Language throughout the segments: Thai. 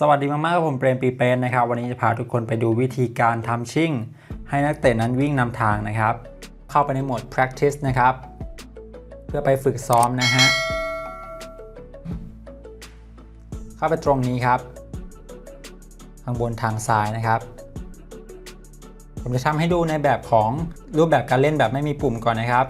สวัสดีมากๆครับผมเปรมปีเป็นนะครับ วันนี้จะพาทุกคนไปดูวิธีการทำชิ่ง ให้นักเตะนั้นวิ่งนำทางนะครับ เข้าไปในโหมด practice นะครับ เพื่อไปฝึกซ้อมนะฮะ เข้าไปตรงนี้ครับ ข้างบนทางซ้ายนะครับ ผมจะทำให้ดูในแบบของรูปแบบการเล่นแบบไม่มีปุ่มก่อนนะครับ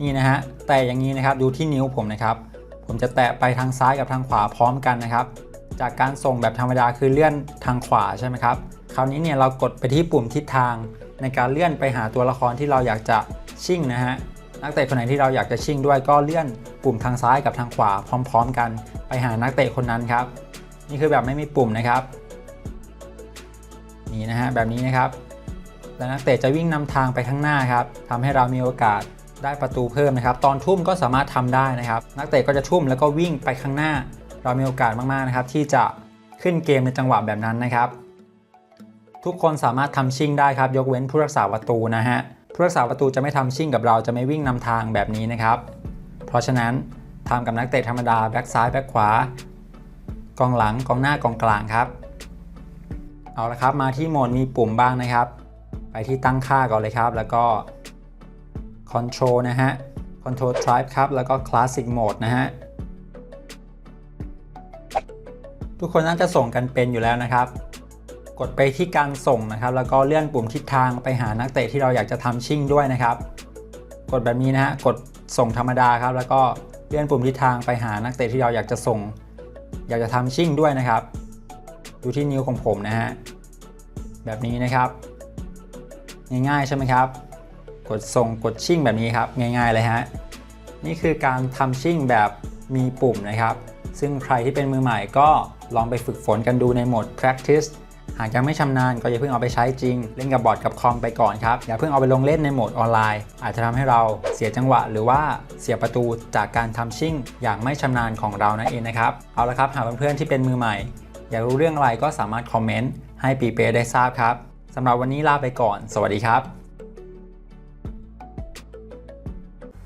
นี่นะฮะ แต่อย่างนี้นะครับดูที่นิ้วผมนะครับ ผมจะแตะไปทางซ้ายกับทางขวาพร้อมกันนะครับ จากการส่งแบบธรรมดาคือเลื่อนทางขวาใช่ไหมครับคราวนี้เนี่ยเรากดไปที่ปุ่มทิศทาง ในการเลื่อนไปหาตัวละครที่เราอยากจะชิ่งนะฮะนักเตะคนไหนที่เราอยากจะชิ่งด้วยก็เลื่อนปุ่มทางซ้ายกับทางขวาพร้อม ๆ กัน ไปหานักเตะคนนั้นครับ นี่คือแบบไม่มีปุ่มนะครับนี่นะฮะแบบนี้นะครับแล้วนักเตะจะวิ่งนำทางไปข้างหน้าครับทำให้เรามีโอกาสได้ประตูเพิ่มนะครับ ตอนทุ่มก็สามารถทำได้นะครับ นักเตะก็จะทุ่มแล้วก็วิ่งไปข้างหน้า เรามีโอกาสมากๆนะครับ ที่จะขึ้นเกมในจังหวะแบบนั้นนะครับ ทุกคนสามารถทำชิ่งได้ครับ ยกเว้นผู้รักษาประตูนะฮะผู้รักษาประตูจะไม่ทำชิ่งกับเราจะไม่วิ่งนำทางแบบนี้นะครับ เพราะฉะนั้นทำกับนักเตะธรรมดาแบ็กซ้ายแบ็กขวากองหลังกองหน้ากองกลางครับ เอาละครับมาที่โหมดมีปุ่มบ้างนะครับ ไปที่ตั้งค่าก่อนเลยครับ แล้วก็ Control นะฮะ Control Tribe ครับ แล้วก็ Classic Mode นะฮะ ทุกคนน่าจะส่งกันเป็นอยู่แล้วนะครับ กดไปที่การส่งนะครับ แล้วก็เลื่อนปุ่มทิศทางไปหานักเตะที่เราอยากจะทำชิ่งด้วยนะครับ กดแบบนี้นะฮะกดส่งธรรมดาครับ แล้วก็เลื่อนปุ่มทิศทางไปหานักเตะที่เราอยากจะส่ง อยากจะทำชิ่งด้วยนะครับ ดูที่นิ้วของผมนะฮะแบบนี้นะครับ ง่ายๆใช่ไหมครับ กดส่งกดชิ่งแบบนี้ครับ ง่าย ๆ เลยฮะนี่คือการทำชิ่งแบบมีปุ่มนะครับ ซึ่งใครที่เป็นมือใหม่ก็ ลองไปฝึกฝนกันดูในโหมด practice หากยังไม่ชำนาญก็อย่าเพิ่งเอาไปใช้จริง เล่นกับบอร์ดกับคอมไปก่อนครับ อย่าเพิ่งเอาไปลงเล่นในโหมดออนไลน์ อาจจะทำให้เราเสียจังหวะ หรือว่าเสียประตูจากการทำชิ่ง อย่างไม่ชำนาญของเรานั่นเองนะครับ เอาละครับ หากเพื่อนๆที่เป็นมือใหม่ อยากรู้เรื่องอะไรก็สามารถคอมเมนต์ให้ปีเป้ได้ทราบครับสำหรับวันนี้ลาไปก่อน สวัสดีครับ